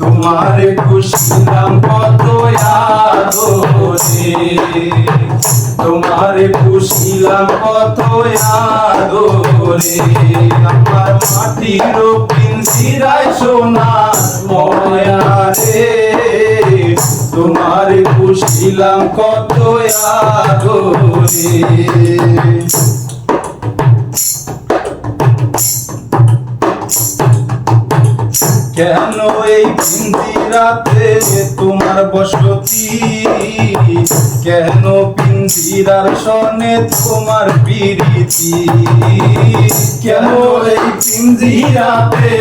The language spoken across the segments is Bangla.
তোমার খুশিলাম কত তোমার খুশিলাম কত আদরে। আমার মাটির ময়া রে তোমার খুশিলাম কত আদরে। কেন এই পিঞ্জিরাতে তোমার বসতি? কেন পিঞ্জিরার সনে তোমার প্রীতি? কেন এই পিঞ্জিরাতে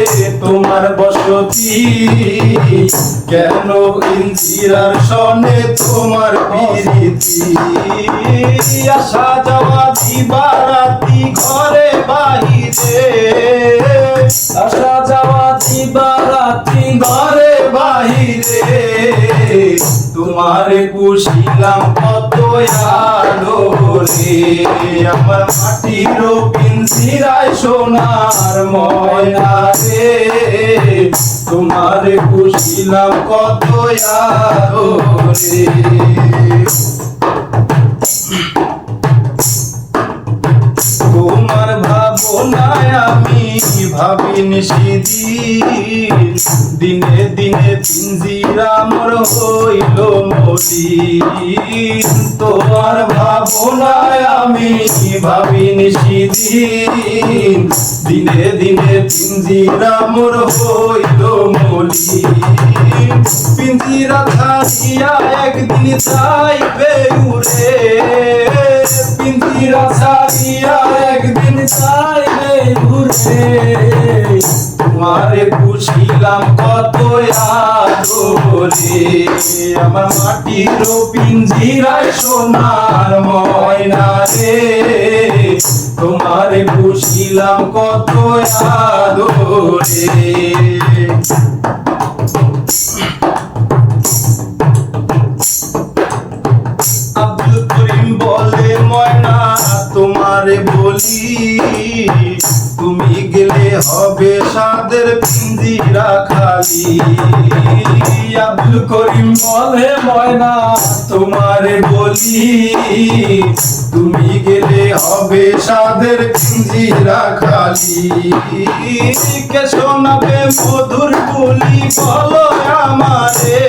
তোমার বসতি? কেন পিঞ্জিরার সনে তোমার প্রীতি? আসা যাওয়া দিবারাতি ঘরে বাহিরে তোমার পুষিলাম কত আলো রে। আমার মাটির পিঞ্জিরায় সোনার ময়না রে, তোমার পুষিলাম কত আলো রে। তোমার ভাবনায় আমি ভাবিনি সেদিন দিনে দিনে পিঞ্জিরা মোর হইল মলিন। তোমার ভাবনায় আমি ভাবিনি সেদিন দিনে দিনে পিঞ্জিরা মোর হইল মলিন। পিঞ্জিরা ছাড়িয়া একদিন যাইবে উড়ে। পিঞ্জিরা ছাড়িয়া একদিন যাইবে ঘুরে। তোমারে পুছিলাম কত আদরে। আমার মাটির পিঞ্জিরায় সোনার ময়না রে। তোমারে পুছিলাম কত আদরে। তুমি গেলে হবে সাদের পিঞ্জিরা খালি। আব্দুল করিম বলে, ময়না তোমারে বলি, তুমি গেলে হবে সাদের পিঞ্জিরা খালি। কে শোনাবে মধুর বলি, বলো আমারে।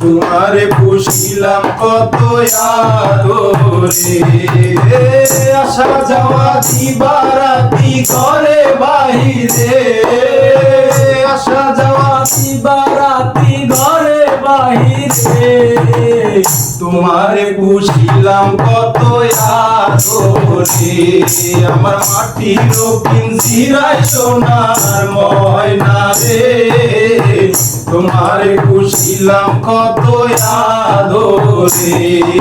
তোমারে পুষিলাম কত আদরে। আসা যাওয়া দিবারাতি ঘরে বাহিরে। আসা যাওয়া দিবারাতি ঘরে বাহিরে। তোমারে পুষিলাম কত আদরে। আমার মাটির পিঞ্জিরায় সোনার ময়না পুষিলাম কত আদরে।